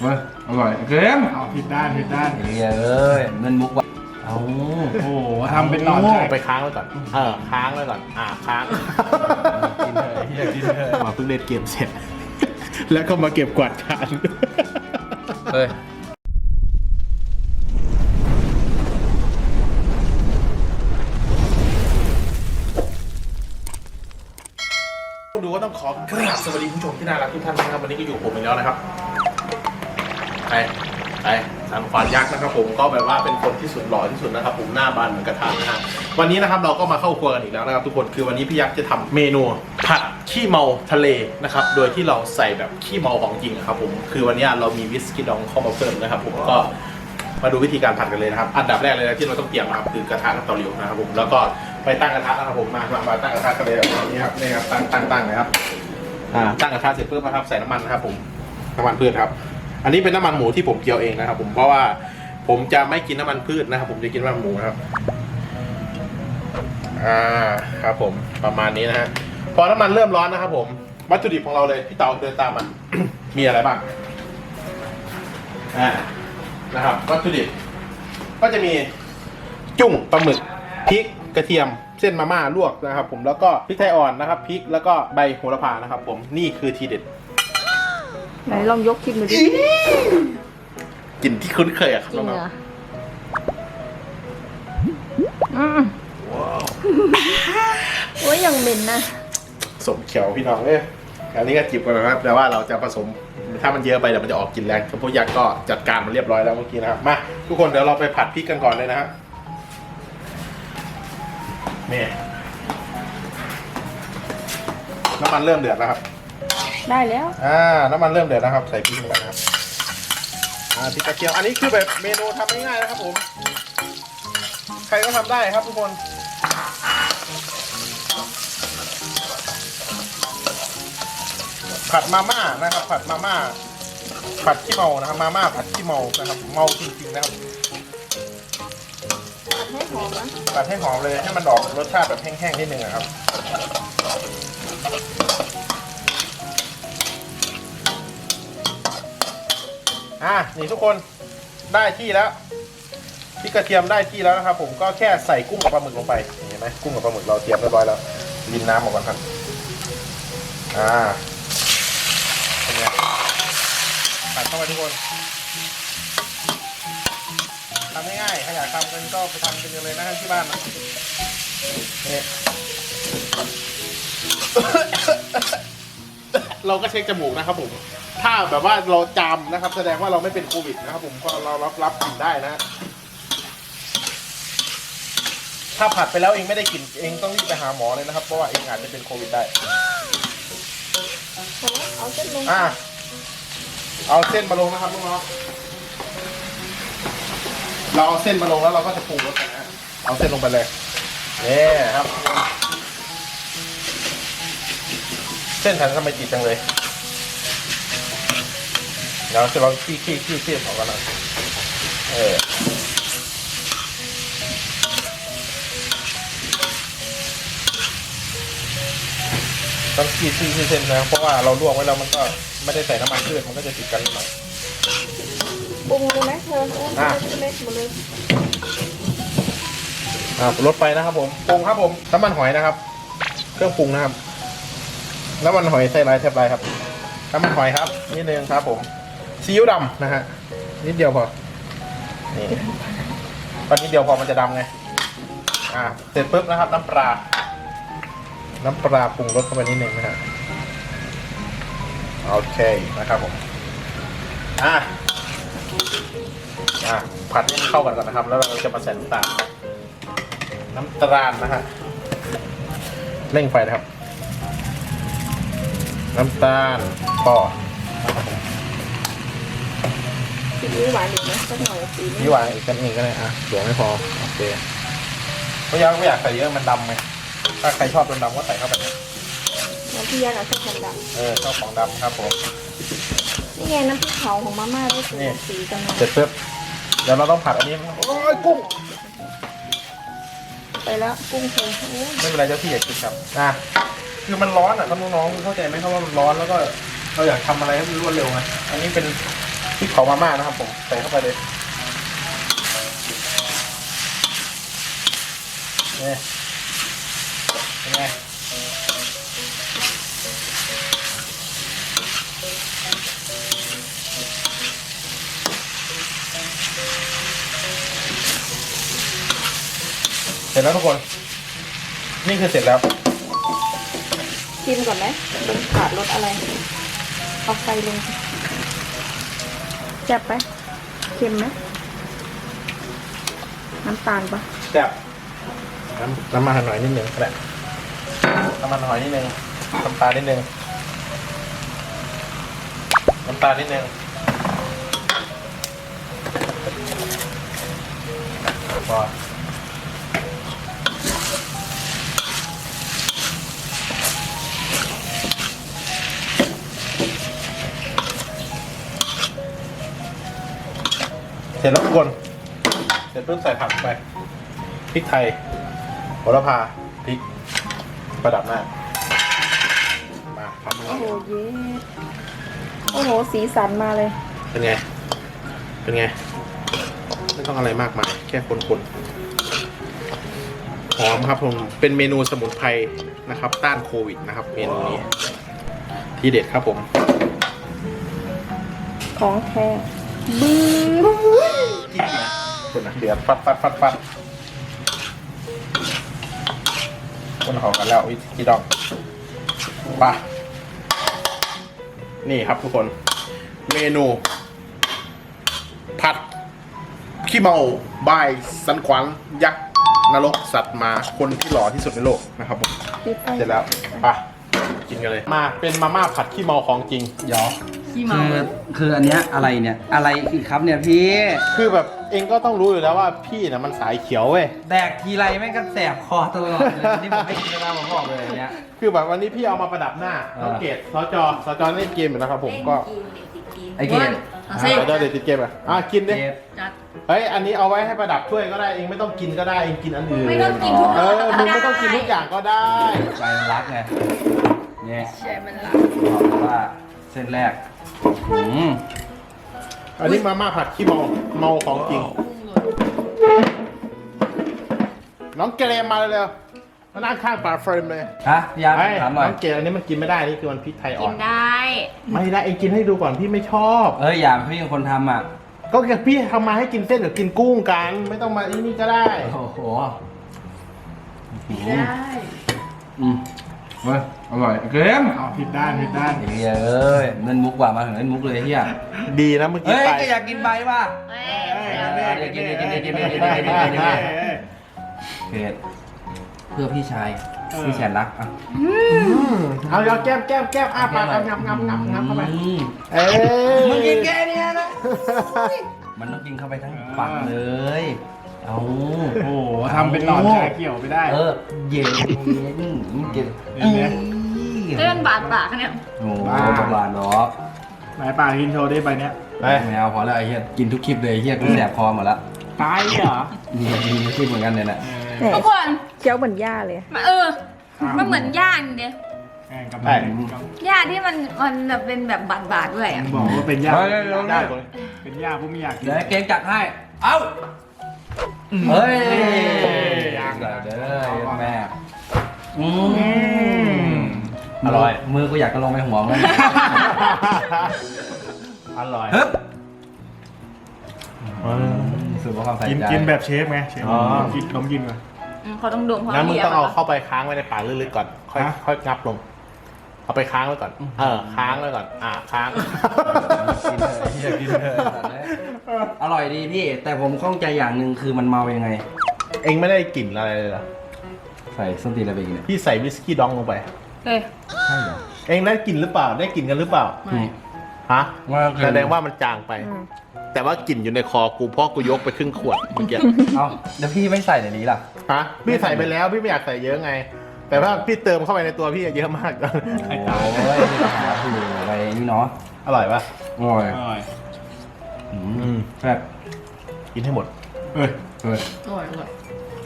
เว้ยอร่อยเกินเอาผิดด้านผิดด้านเฮ้ยเอ้ยเงินมุกว่ะเอาโอ้โหทำเป็นหลอดใหญ่ไปค้างไว้ก่อน เออค้างไว้ก่อน อ่าค้างกินเถอะเฮียกินเถอะมาเพิ่งเล่นเกมเสร็จ แล้วก็มาเก็บกวาดจานเฮ้ยดูว่าต้องขอกราบสวัสดีผู้ชมที่น่ารักทุกท่านนะครับวันนี้ก็อยู่ผมอีกแล้วนะครับ ไปไปสันขวานยักษ์นะครับผมก็แบบว่าเป็นคนที่สุดหล่อที่สุดนะครับผมหน้าบานเหมือนกระทะนะฮะวันนี้นะครับเราก็มาเข้าครัวกันอีกแล้วนะครับทุกคนคือวันนี้พี่ยักษ์จะทำเมนูผัดขี้เมาทะเลนะครับโดยที่เราใส่แบบขี้เมาของจริงอะครับผมคือวันนี้เรามีวิสกี้ดองเข้ามาเพิ่มนะครับผมก็มาดูวิธีการผัดกันเลยนะครับ อันดับแรกเลยนะที่เราต้องเตรียมนะครับคือกระทะกับเตาเหลวนะครับผมแล้วก็ไปตั้งกระทะนะครับผมมามามาตั้งกระทะกันเลยแบบนี้ครับนี่ครับตั้งตั้งตั้งเลยครับอ่าตั้งกระทะเสร็จปุ๊บนะครับใส่น้ำมันนะครับผมน้ำมันพืชครับ อันนี้เป็นน้ำมันหมูที่ผมเจียวเองนะครับผมเพราะว่าผมจะไม่กินน้ำมันพืชนะครับผมจะกินน้ำมันหมูครับอ่าครับผมประมาณนี้นะฮะพอน้ำมันเริ่มร้อนนะครับผมวัตถุดิบของเราเลยพี่เต๋าเดินตามมามีอะไรบ้างอ่านะครับ วัตถุดิบ ก็จะมีจุ้งปลาหมึกพริกกระเทียมเส้นมาม่าลวกนะครับ ผมแล้วก็พริกไทยอ่อนนะครับพริกแล้วก็ใบโหระพานะครับ ผมนี่คือทีเด็ด ไหนลองยกชิมดูดิกลิ่นที่คุ้นเคยอะครับจริงน้เหองรออืมโอ้ยยังเหม็นนะ ๆสมเขียวพี่น้องเลยอันนี้ก็จิบกันนะครับแต่ว่าเราจะผสมถ้ามันเยอะไปเดี๋ยวมันจะออกกลิ่นแรงพวกยักษ์ก็จัดการมันเรียบร้อยแล้วเมื่อกี้นะครับมาทุกคนเดี๋ยวเราไปผัดพริกกันก่อนเลยนะฮะนี่น้ำมันเริ่มเดือดแล้วครับ ได้แล้ว อ่าน้ำมันเริ่มเดือดนะครับ ใส่พริกลงไปนะครับอ่าพริกกระเทียมอันนี้คือแบบเมนูทำง่ายๆนะครับผม ใครก็ทำได้ครับทุกคน ผัดมาม่านะครับ ผัดมาม่า ผัดขี้เมานะครับมาม่าผัดขี้เมานะครับ เมาจริงๆนะครับให้หอมนะผัดให้หอมเลยให้มันออกรสชาติแบบแห้งๆนิดนึงอะครับ อะนี่ทุกคนได้ที่แล้วพริกกระเทียมได้ที่แล้วนะครับ ผมก็แค่ใส่กุ้งกับปลาหมึกลงไปนี่เห็นไหมกุ้งกับปลาหมึกเราเตรียมเรียบร้อยแล้วรินน้ำออกก่อนครับอ่าเป็นไงตัดเข้าไปทุกคนทำง่ายๆถ้าอยากทำกันก็ไปทำกันเลยนะที่บ้านนะเนี่ยเราก็เช็คจมูกนะครับผม ถ้าแบบว่าเราจามนะครับ แสดงว่าเราไม่เป็นโควิดนะครับ ผมก็เรารับรับกลิ่นได้นะถ้าผัดไปแล้วเองไม่ได้กลิ่นเองต้องรีบไปหาหมอเลยนะครับ เพราะว่าเองอาจจะเป็นโควิดได้ เอาเส้นลงอะเอาเส้นมาลงนะครับน้องๆเราเอาเส้นมาลงแล้วเราก็จะปรุงรสกันนะเอาเส้นลงไปเลยนี่ครับ เส้นฉันทำไมติดจังเลย เดี๋ยวจะลองขี้ขี้ขี้ขี้ออกกันหน่อยเออต้องขี้ขี้ขี้เส้นนะเพราะว่าเราลวกไว้แล้วมันก็ไม่ได้ใส่น้ำมันพืชมันก็จะติดกันนิดหน่อยปรุงเลยไหมเธอโอ้อะเล็กๆหมดเลยอ่าลดไปนะครับผมปรุงครับผมน้ำมันหอยนะครับ เครื่องปรุงนะครับน้ำมันหอยใส่ลายแทบลายครับน้ำมันหอยครับนิดนึงครับผม ซีอิ๊วดำนะฮะนิดเดียวพอนี่ตอนนิดเดียวพอมันจะดำไงอ่าเสร็จปุ๊บนะครับ น้ำปลาน้ำปลาปรุงรสเข้าไปนิดนึงนะฮะโอเคนะครับผมอะอะผัดให้มันเข้ากันก่อนนะครับ แล้วเราจะมาใส่น้ำตาลน้ำตาลนะฮะเร่งไฟนะครับ น้ำตาลพอ ซีอิ๊วหวานอีกนะสักหน่อยสีนี้นี่วางอีกกันอีกก็ได้อะเดี๋ยวไม่พอโอเคเพราะยังไม่อยากใส่เยอะมันดำไงถ้าใครชอบดำๆก็ใส่เข้าไปนะน้ำพี่ยาหน่อยสักคนดเออชอบของดำครับผมำนี่ไงน้ำพริกเผาของมาม่าด้วยสีนี่ สีกันมาเสร็จปุ๊บเดี๋ยวเราต้องผัดอันนี้โอ้ยกุ้งไปแล้วกุ้งเค็มโอ้ยไม่เป็นไรเจ้าที่อยากกินครับอะคือมันร้อนอะครับน้องๆเข้าใจไหมครับว่ามันร้อนแล้วก็เราอยากทำอะไรให้มันรวดเร็วไงอันนี้เป็น พริกเผามาม่านะครับผมใส่เข้าไปเลยนี่เป็นไงเสร็จแล้วทุกคน นี่คือเสร็จแล้ว ชิมก่อนไหมลงขาดรสอะไร เอาไฟลง แซ่บไหมเค็มไหมน้ำตาลปะแซ่บน้ำน้ำมันหน่อยนิดนึงก็ได้น้ำมันหอยนิดนึงน้ำตาลนิดนึงน้ำตาลนิดนึงพอ ร็จแล้วทุกคน เสร็จปุ๊บใส่ผักไป พริกไทยโหระพา พริก ประดับหน้า มาผัดโอ้โหเย้โอ้โห สีสันมาเลย เป็นไง เป็นไง ไม่ต้องอะไรมากมาย แค่คนๆ หอมครับผม เป็นเมนูสมุนไพรนะครับ ต้านโควิดนะครับ เมนูนี้ ที่เด็ดครับผม ของแท้ บื้อคุณนะเดือดฟัดฟัดฟัดฟัดคนหอมกันแล้ววิธีดอกไปะนี่ครับทุกคน เมนู ผัดขี้เมาบายสันขวัญยักษ์นรกสัตว์มาคนที่หล่อที่สุดในโลกนะครับผมปิดไฟเสร็จแล้วไปะกินกันเลย มาเป็นมาม่าผัดขี้เมาของจริงเดี๋ยว คือคืออันเนี้ยอะไรเนี่ยอะไรอีกครับเนี่ยพี่คือแบบเองก็ต้องรู้อยู่แล้วว่าพี่นะมันสายเขียวเว้ย แดกทีไรแม่งก็แสบคอตลอดเลยนี่ผมไม่กินแล้วผมบอกเลยอันเนี้ย คือแบบวันนี้พี่เอามาประดับหน้าอ่าน้องเกดสจสจเล่นเกมอยู่นะครับผมก็ไอเกดสจเด็ดติดเกมอะอะกินดิเกดเฮ้ยอันนี้เอาไว้ให้ประดับถ้วยก็ได้เองไม่ต้องกินก็ได้เองกินอันอื่นไม่ต้องกินทุกเอรสอมึงไม่ต้องกินทุกอย่างก็ได้ใจมันรักไงเนี่ยใช่มันละบอกว่าเส้นแรก อืมอันนี้มาม่าผัดขี้เมาเมาของจริง น้องเกรมมาเลยเร็วมานั่งข้างปลาเฟรมเลยฮะพี่ยาไอ้ถามหน่อยน้องเกรอันนี้มันกินไม่ได้นี่คือมันพริกไทยอ่กิอนนได้ ไม่ได้เองกินให้ดูก่อนพี่ไม่ชอบ เอ้ยอย่าพี่เป็นคนทำอะก็อย่างพี่ทำมาให้กินเส้นหรือกินกุ้งกัน ไม่ต้องมาอีนี่ก็ได้ โอ้โหอืม ว้ยอร่อยเกมเอาผิดด้านผิดด้านเฮียเอ้ยเล่นมุกกว่ามาถึงเล่นมุกเลยเฮียดีนะเมื่อกี้เฮ้ยไปอยากกินใบว่ะเฮ้ยเผ็ดเพื่อพี่ชายพี่แสนรักอะเอาเอาแก้มแก้มแก้มอ้าปากงับงับงับงับเข้าไปเอ้ยมึงกินแก้เนี่ยนะมันต้องกินเข้าไปทั้งปากเลย เอาโอ้โหทำเป็นหลอดชาเขียวไปได้ เออ เย็นเย็นเย็นเห็นไหมเล่นบาดปากเนี่ยโอ้โหประมาณเนาะไหนป่ากินโชว์ได้ใบเนี้ยไปไม่เอาพอแล้วไอ้เหี้ยกินทุกคลิปเลยไอ้เหี้ยกูแสบคอหมดละตายเหรอมีมีทุกคลิปเหมือนกันเนี่ยแหละทุกคนเคี้ยวเหมือนหญ้าเลย มาเออ มันเหมือนย่างเดียแข่งกับได้ย่าที่มันมันแบบเป็นแบบบาดๆด้วยอะบอกว่าเป็นยาได้เลยเป็นยาผู้ไม่อยากกินเดี๋ยวเกมจัดให้ เอ้า เฮ้ยยังเด้อแม่อืมอร่อย มือกูอยากจะลงไปหัวมันอร่อยฮึบสุดว่าความใส่กินใจกินแบบเชฟไงเชฟอ๋อกินขนมกินก่อนอืมเขาต้องดมเพราะงั้นมึงต้องเอาเรียกเข้าไปค้างไว้ในปากลึกๆก่อน ค่อยฮะค่อยงับลง เอาไปค้างไว้ก่อน เออ ค้างไว้ก่อน อ่า ค้าง กินเลยเหี้ยกินเลย อร่อยดีพี่ แต่ผมข้องใจอย่างหนึ่งคือมันเมายังไง เองไม่ได้กลิ่นอะไรเลยเหรอใส่ส้นตีนอะไรไปอีกเนี่ยพี่ใส่วิสกี้ดองลงไปเฮ้ย ใช่เหรอ เองได้กลิ่นหรือเปล่า ได้กลิ่นกันหรือเปล่าอืมฮะว่าคือ แสดงว่ามันจางไป อืม แต่ว่ากลิ่นอยู่ในคอกูเพราะกูยกไปครึ่งขวดเมื่อกี้ เอ้าแล้วพี่ไม่ใส่ในนี้ล่ะ ฮะ พี่ใส่ไปแล้ว พี่ไม่อยากใส่เยอะไง แต่ว่าพี่เติมเข้าไปในตัวพี่เยอะมากโอ้ยขาถูไปนี่เนาะอร่อยปะอร่อยอร่อยอืมแซ่บกินให้หมดเอ้ยเฮ้ยอร่อยอร่อย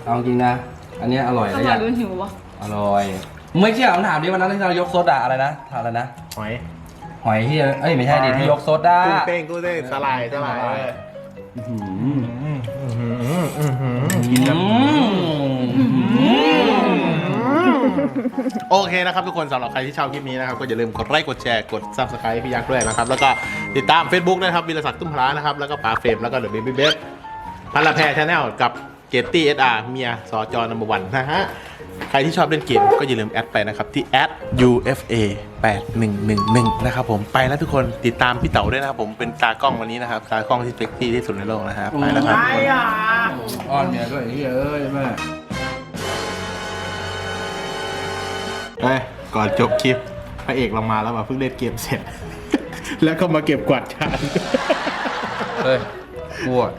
เอาจริงนะ อันเนี้ยอร่อยอแล้วอร่อยยากดูหิววะอร่อยไม่เชื่อผมถามดิวันนั้นที่เรายกโซดาอะไรนะถามอะไรนะ หอย หอยที่เอ้ยไม่ใช่ดิที่ยกโซดากุ้งเต้งกุ้งเต้งสลายสลายเออกินแล้ว โอเคนะครับทุกคนสำหรับใครที่ชอบคลิปนี้นะครับก็อย่าลืมกดไลค์กดแชร์กด subscribe พี่ยักษ์ด้วยนะครับแล้วก็ติดตาม Facebook ด้วยนะครับวิรศักดิ์ตุ้มพลานะครับแล้วก็ป๋าเฟรมแล้วก็เดอะเบบี้เบสพันละแพรชาแนลกับเกตตี้เอสอาร์เมียสจนัมเบอร์วันนะฮะใครที่ชอบเล่นเกมก็อย่าลืมแอดไปนะครับ ที่แอด ufa 8111 นะครับผมไปแล้วทุกคนติดตามพี่เต๋าด้วยนะครับผมเป็นตากล้องวันนี้นะครับตากล้องที่เซ็กซี่ที่สุดในโลกนะครับไปแล้วครับ อ้อนเมียด้วยที่เอ้ยแม่ เฮ้ยก่อนจบคลิปพระเอกลงมาแล้วแบบเพิ่งเล่นเกมเสร็จ แล้วก็มาเก็บกวาดชานเฮ้ยกูอะ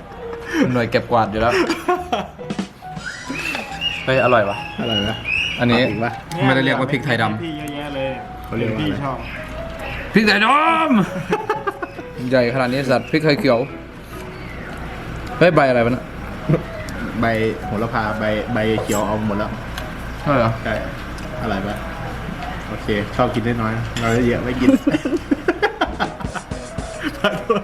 หน่วยเก็บกวาดอยู่แล้ว เฮ้ย อร่อยปะอะไรนะอันนี้เอาอีกปะ ไม่ได้เรียกว่าพริกไทยดพี่เยอะแยะเลยเขาเรียกว่าอะไร พี่ชอบำพริกไทยดำใหญ่ขนาดนี้สัตว์พริกไทยเขียว เฮ้ย ใบอะไรวะเนะใบโหระพาใบใบเขียวเอาหมดแล้วใช่เหรอใช่อะไรปะ โอเค ชอบกินได้น้อยเราเยอะไม่กินขอโทษ